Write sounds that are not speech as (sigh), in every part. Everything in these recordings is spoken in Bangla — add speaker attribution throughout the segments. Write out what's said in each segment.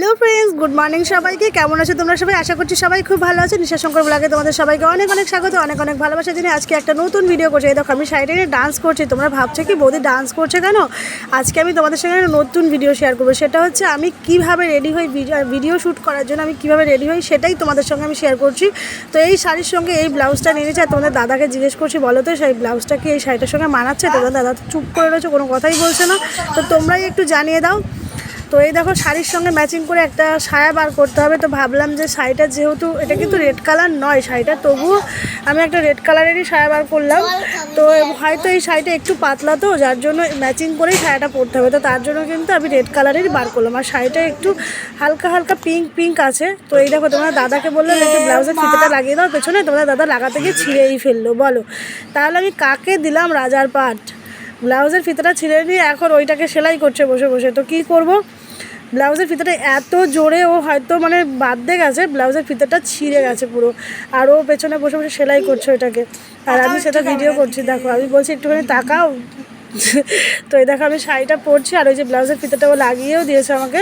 Speaker 1: হ্যালো ফ্রেন্ডস গুড মর্নিং সবাইকে। কেমন আছো তোমরা সবাই? আশা করছি সবাই খুব ভালো আছে। নিশা শঙ্কর ব্লগে তোমাদের সবাইকে অনেক অনেক স্বাগত, অনেক অনেক ভালোবাসা দিনে আজকে একটা নতুন ভিডিও করছি। এই দেখো, আমি সাইডে ডান্স করছি। তোমরা ভাবছ কি, বৌদি ডান্স করছে কেন? আজকে আমি তোমাদের সঙ্গে নতুন ভিডিও শেয়ার করব। সেটা হচ্ছে, আমি কীভাবে রেডি হই ভিডিও শ্যুট করার জন্য, আমি কীভাবে রেডি হই সেটাই তোমাদের সঙ্গে আমি শেয়ার করছি। তো এই শাড়ির সঙ্গে এই ব্লাউজটা নিয়ে নিয়েছে, আর তোমাদের দাদাকে জিজ্ঞেস করছি, বলো তো, সেই ব্লাউজটা কি এই শাড়িটার সঙ্গে মানাচ্ছে? তোমাদের দাদা, চুপ করে রয়েছে, কোনো কথাই বলছে না। তো তোমরাই একটু জানিয়ে দাও। তো এই দেখো শাড়ির সঙ্গে ম্যাচিং করে একটা সায়া বার করতে হবে। তো ভাবলাম যে শাড়িটা যেহেতু এটা কিন্তু রেড কালার নয় শাড়িটা, তবুও আমি একটা রেড কালারেরই সায়া বার করলাম। তো হয়তো এই শাড়িটা একটু পাতলা তো, যার জন্য ম্যাচিং করেই শাড়িটা পরতে হবে। তো তার জন্য কিন্তু আমি রেড কালারেরই বার করলাম। আর শাড়িটা একটু হালকা হালকা পিঙ্ক পিঙ্ক আছে। তো এই দেখো তোমার দাদাকে বললাম, একটু ব্লাউজের ফিতেটা লাগিয়ে দাও, পেছনে তোমার দাদা লাগাতে গিয়ে ছিঁড়েই ফেলল। বলো, তাহলে আমি কাকে দিলাম রাজার পাট? ব্লাউজের ফিতেটা ছিঁড়ে নিয়ে এখন ওইটাকে সেলাই করছে বসে বসে। তো কী করব? ব্লাউজের ফিতাটা এত জোরে ও হয়তো মানে বাঁধতে গেছে ব্লাউজের ফিতাটা ছিঁড়ে গেছে পুরো। আর ও পেছনে বসে বসে সেলাই করছে ওইটাকে। আর আমি সেটা ভিডিও করছি দেখো আমি বলছি একটুখানি তাকাও। তো এই দেখো আমি শাড়িটা পরছি আর ওই যে ব্লাউজের ফিতাটা ও লাগিয়েও দিয়েছে আমাকে।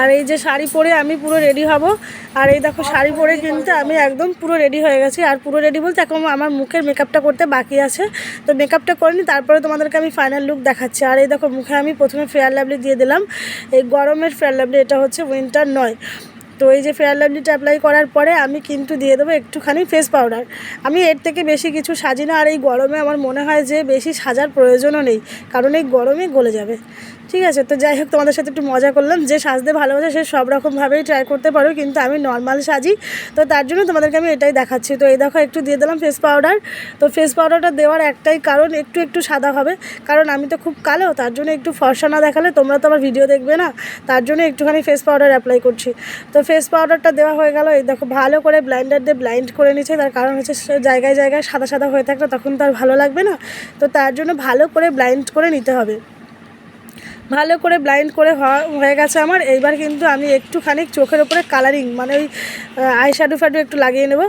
Speaker 1: আর এই যে শাড়ি পরে আমি পুরো রেডি হব। আর এই দেখো শাড়ি পরে কিন্তু আমি একদম পুরো রেডি হয়ে গেছি। আর পুরো রেডি বলতে এখন আমার মুখের মেকআপটা করতে বাকি আছে। তো মেকআপটা করে নিই তারপরে তোমাদেরকে আমি ফাইনাল লুক দেখাচ্ছি। আর এই দেখো মুখে আমি প্রথমে ফেয়ার লাভলি দিয়ে দিলাম। এই গরমের ফেয়ার লাভলি এটা হচ্ছে উইন্টার নয়। তো এই যে ফেয়ার লাভলিটা অ্যাপ্লাই করার পরে আমি কিন্তু দিয়ে দেবো একটুখানি ফেস পাউডার আমি এর থেকে বেশি কিছু সাজি না। আর এই গরমে আমার মনে হয় যে বেশি সাজার প্রয়োজনও নেই। কারণ এই গরমে গলে যাবে। ঠিক আছে, তো যাই হোক, তোমাদের সাথে একটু মজা করলাম। যে সাজতে ভালোবাসে, সে সব রকমভাবেই ট্রাই করতে পারো, কিন্তু আমি নর্মাল সাজি। তো তার জন্য তোমাদেরকে আমি এটাই দেখাচ্ছি। তো এই দেখো, একটু দিয়ে দিলাম ফেস পাউডার তো ফেস পাউডারটা দেওয়ার একটাই কারণ, একটু একটু সাদা হবে। কারণ আমি তো খুব কালো, তার জন্য একটু ফর্সা না দেখালে তোমরা তো আমার ভিডিও দেখবে না। তার জন্য একটুখানি ফেস পাউডার অ্যাপ্লাই করছি। তো ফেস পাউডারটা দেওয়া হয়ে গেল, এই দেখো, ভালো করে ব্লাইন্ডার দিয়ে ব্লাইন্ড করে নিচ্ছে তার কারণ হচ্ছে জায়গায় জায়গায় সাদা সাদা হয়ে থাকলে তখন তো আর ভালো লাগবে না। তো তার জন্য ভালো করে ব্লাইন্ড করে নিতে হবে। ভালো করে ব্লাইন্ড করে হয়ে গেছে আমার। এইবার কিন্তু আমি একটুখানি চোখের ওপরে কালারিং মানে ওই আই শ্যাডো ফ্যাডো একটু লাগিয়ে নেব।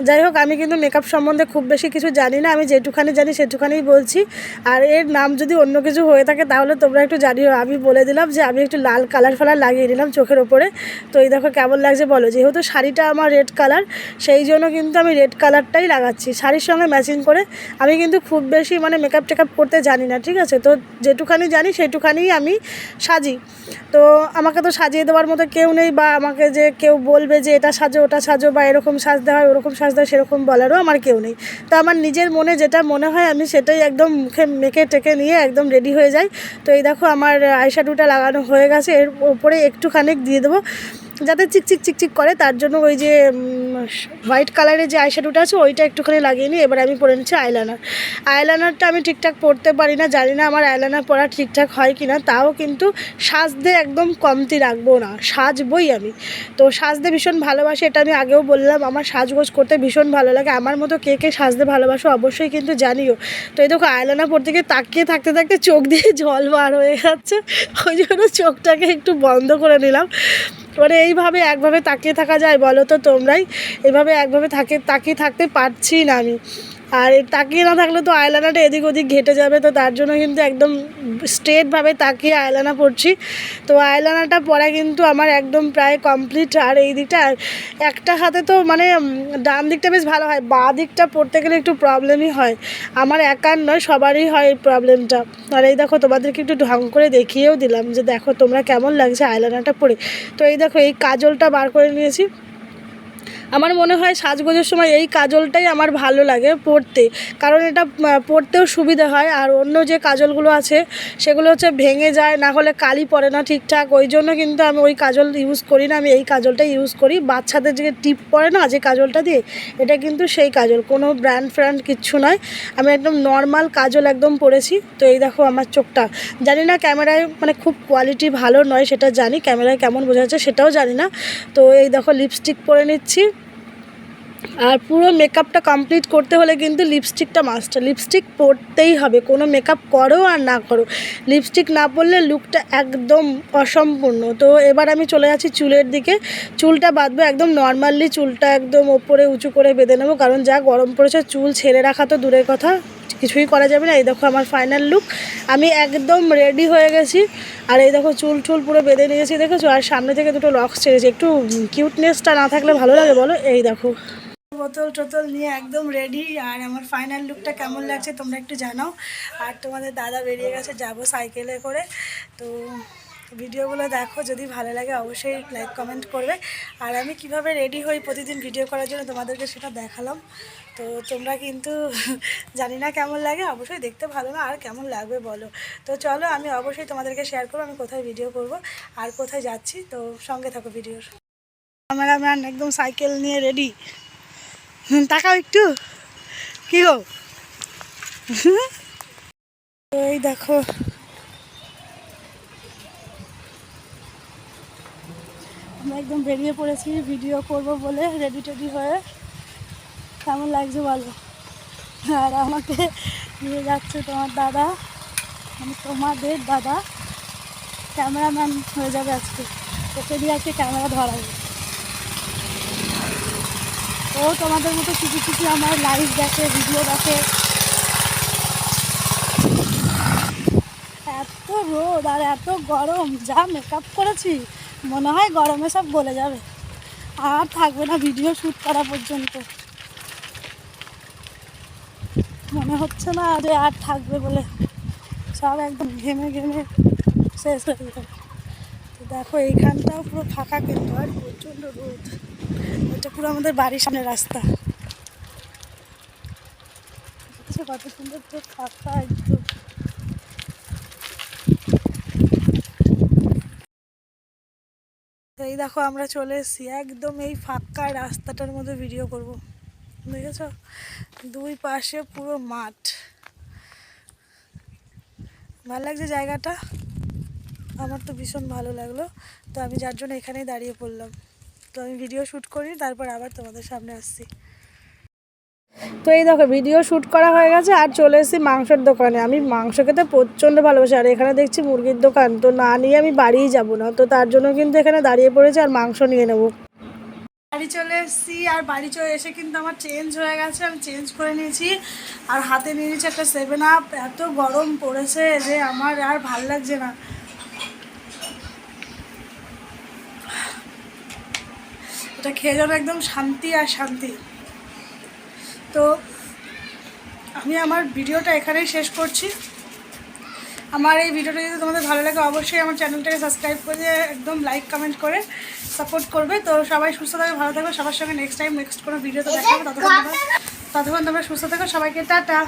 Speaker 1: যাই হোক, আমি কিন্তু মেকআপ সম্বন্ধে খুব বেশি কিছু জানি না। আমি যেটুখানি জানি সেটুখানিই বলছি। আর এর নাম যদি অন্য কিছু হয়ে থাকে, তাহলে তোমরা একটু জানিও। আমি বলে দিলাম যে আমি একটু লাল কালার ফালার লাগিয়ে নিলাম চোখের ওপরে। তো এই দেখো কেমন লাগছে বলো। যেহেতু শাড়িটা আমার রেড কালার সেই জন্য কিন্তু আমি রেড কালারটাই লাগাচ্ছি। শাড়ির সঙ্গে ম্যাচিং করে আমি কিন্তু খুব বেশি মানে মেকআপ টেকআপ করতে জানি না, ঠিক আছে? তো যেটুখানি জানি সেটুখানিই আমি সাজি। তো আমাকে তো সাজিয়ে দেওয়ার মতো কেউ নেই বা আমাকে যে কেউ বলবে যে এটা সাজো, ওটা সাজো বা এরকম সাজতে হয়, ওরকম সাজতে হয় সেরকম বলারও আমার কেউ নেই। তো আমার নিজের মনে যেটা মনে হয়, আমি সেটাই একদম মুখে, মেখে টেকে নিয়ে একদম রেডি হয়ে যাই। তো এই দেখো আমার আইশ্যাডোটা লাগানো হয়ে গেছে, এর উপরে একটুখানি দিয়ে দেবো। যাতে চিকচিক চিকচিক করে, তার জন্য ওই যে হোয়াইট কালারের যে আইশ্যাডোটা আছে, ওইটা একটুখানি লাগিয়ে নিই এবার আমি পরে নিচ্ছি আইলাইনার আইলাইনারটা আমি ঠিকঠাক পরতে পারি না, জানি না আমার আইলাইনার পরা ঠিকঠাক হয় কি না তাও কিন্তু সাজতে একদম কমতি রাখব না, সাজবই আমি। তো সাজতে ভীষণ ভালোবাসি, এটা আমি আগেও বললাম, আমার সাজগোজ করতে ভীষণ ভালো লাগে, আমার মতো কে কে সাজতে ভালোবাসো অবশ্যই কিন্তু জানিও। তো এই দেখো আইলাইনার পরতে গিয়ে তাকিয়ে থাকতে থাকতে চোখ দিয়ে জল বার হয়ে যাচ্ছে, ওই জন্য চোখটাকে একটু বন্ধ করে নিলাম। মানে এইভাবে একভাবে তাকিয়ে থাকা যায় বলো তো তোমরাই? এভাবে একভাবে থাকে, তাকিয়ে থাকতে পারছি না আমি। আর তাকিয়ে না থাকলে তো আয়লানাটা এদিক ওদিক ঘেটে যাবে, তো তার জন্য কিন্তু একদম স্ট্রেটভাবে তাকিয়ে আয়লানা পড়ছি। তো আয়লানাটা পরা কিন্তু আমার একদম প্রায় কমপ্লিট। আর এই দিকটা, একটা হাতে তো মানে ডান দিকটা বেশ ভালো হয়, বাঁ দিকটা পড়তে গেলে একটু প্রবলেমই হয়। আমার একার নয়, সবারই হয় এই প্রবলেমটা। আর এই দেখো, তোমাদেরকে একটু ঢং করে দেখিয়েও দিলাম যে দেখো তোমরা কেমন লাগছে আয়লানাটা পরে তো এই দেখো, এই কাজলটা বার করে নিয়েছি। আমার মনে হয় সাজগোজের সময় এই কাজলটাই আমার ভালো লাগে পরতে কারণ এটা পরতেও সুবিধা হয়। আর অন্য যে কাজলগুলো আছে, সেগুলো হচ্ছে ভেঙে যায়, না হলে কালি পড়ে না ঠিকঠাক। ওই জন্য কিন্তু আমি ওই কাজল ইউজ করি না। আমি এই কাজলটা ইউজ করি। বাচ্চাদের যে টিপ পরে না, যে কাজলটা দিয়ে, এটা কিন্তু সেই কাজল। কোনো ব্র্যান্ড ফ্র্যান্ড কিচ্ছু নয়। আমি একদম নর্মাল কাজল একদম পরেছি তো এই দেখো আমার চোখটা। জানি না ক্যামেরায় মানে খুব কোয়ালিটি ভালো নয়, সেটা জানি। ক্যামেরায় কেমন বোঝা যাচ্ছে সেটাও জানি না। তো এই দেখো লিপস্টিক পরে নিচ্ছি। আর পুরো মেকআপটা কমপ্লিট করতে হলে কিন্তু লিপস্টিকটা মাস্ট লিপস্টিক পরতেই হবে, কোনো মেকআপ করো আর না করো। লিপস্টিক না পরলে লুকটা একদম অসম্পূর্ণ। তো এবার আমি চলে যাচ্ছি চুলের দিকে। চুলটা বাঁধবো একদম নর্মালি চুলটা একদম ওপরে উঁচু করে বেঁধে নেব। কারণ যা গরম পড়েছে, চুল ছেড়ে রাখা তো দূরের কথা। কিছুই করা যাবে না। এই দেখো আমার ফাইনাল লুক আমি একদম রেডি হয়ে গেছি। আর এই দেখো চুল টুল পুরো বেঁধে নিয়েছি, দেখেছ? আর সামনে থেকে দুটো লক্স ছেড়েছি। একটু কিউটনেসটা না থাকলে ভালো লাগে, বলো? এই দেখো। বোতল টোতল নিয়ে একদম রেডি আর আমার ফাইনাল লুকটা কেমন লাগছে তোমরা একটু জানাও। আর তোমাদের দাদা বেরিয়ে গেছে, যাব সাইকেলে করে। তো ভিডিওগুলো দেখো, যদি ভালো লাগে অবশ্যই লাইক কমেন্ট করবে। আর আমি কীভাবে রেডি হই প্রতিদিন ভিডিও করার জন্য তোমাদেরকে সেটা দেখালাম। তো তোমরা কিন্তু (laughs) জানি না কেমন লাগে, অবশ্যই দেখতে ভালো না, আর কেমন লাগবে বলো। তো চলো, আমি অবশ্যই তোমাদেরকে শেয়ার করব, আমি কোথায় ভিডিও করব, আর কোথায় যাচ্ছি। তো সঙ্গে থাকো ভিডিওর ক্যামেরাম্যান একদম সাইকেল নিয়ে রেডি তাকাও একটু। কি গো? ওই দেখো। আমরা একদম বেরিয়ে পড়েছি ভিডিও করব বলে রেডি টেডি হয়ে। কেমন লাগছে বলো? আর আমাকে নিয়ে যাচ্ছে তোমার দাদা মানে তোমাদের দাদা। ক্যামেরাম্যান হয়ে যাবে আজকে। ওকে দিয়ে আজকে ক্যামেরা ধরাবে ও তোমাদের মতো কিছু কিছু আমার লাইভ দেখে ভিডিও দেখে। এত রোদ আর এত গরম, যা মেকআপ করেছি, মনে হয় গরমে সব গলে যাবে। আর থাকবে না ভিডিও শ্যুট করা পর্যন্ত। মনে হচ্ছে না যে আর থাকবে বলে। সব একদম ঘেমে ঘেমে শেষ হয়ে যাবে। তো দেখো, এইখানটাও পুরো ফাঁকা কিন্তু, আর প্রচণ্ড রোদ। এটা পুরো আমাদের বাড়ির সামনে রাস্তা। কত সুন্দর তো ফাঁকা একদম। এই দেখো আমরা চলে এসেছি, একদম এই ফাঁকা রাস্তাটার মধ্যে ভিডিও করব। দেখেছ? দুই পাশে পুরো মাঠ। ভালো লাগছে জায়গাটা? আমার তো ভীষণ ভালো লাগল। তো আমি যার জন্য এখানেই দাঁড়িয়ে পড়লাম। তো আমি ভিডিও শ্যুট করি তারপর আবার তোমাদের সামনে আসছি। তো এই দেখো ভিডিও শ্যুট করা হয়ে গেছে আর চলে এসেছি মাংসের দোকানে। আমি মাংস খেতে প্রচণ্ড ভালোবাসি আর এখানে দেখছি মুরগির দোকান তো না নিয়ে আমি বাড়িই যাব না। তো তার জন্য কিন্তু এখানে দাঁড়িয়ে পড়েছি আর মাংস নিয়ে নেব। বাড়ি চলে এসেছি আর বাড়ি চলে এসে কিন্তু আমার চেঞ্জ হয়ে গেছে। আমি চেঞ্জ করে নিয়েছি আর হাতে নিয়ে নিয়েছি একটা সেভেন আপ এত গরম পড়েছে যে আমার আর ভালো লাগছে না। এটা খেয়ে যাবে একদম শান্তি আর শান্তি। তো আমি আমার ভিডিওটা এখানেই শেষ করছি। আমার এই ভিডিওটা যদি তোমাদের ভালো লাগে, অবশ্যই আমার চ্যানেলটাকে সাবস্ক্রাইব করে একদম লাইক কমেন্ট করে সাপোর্ট করবে। তো সবাই সুস্থ থাকবে ভালো থাকবে সবার সঙ্গে নেক্সট টাইম নেক্সট কোনো ভিডিওতে দেখা হবে। ততক্ষণ ততক্ষণ তোমরা সুস্থ থাকো। সবাইকে টাটা।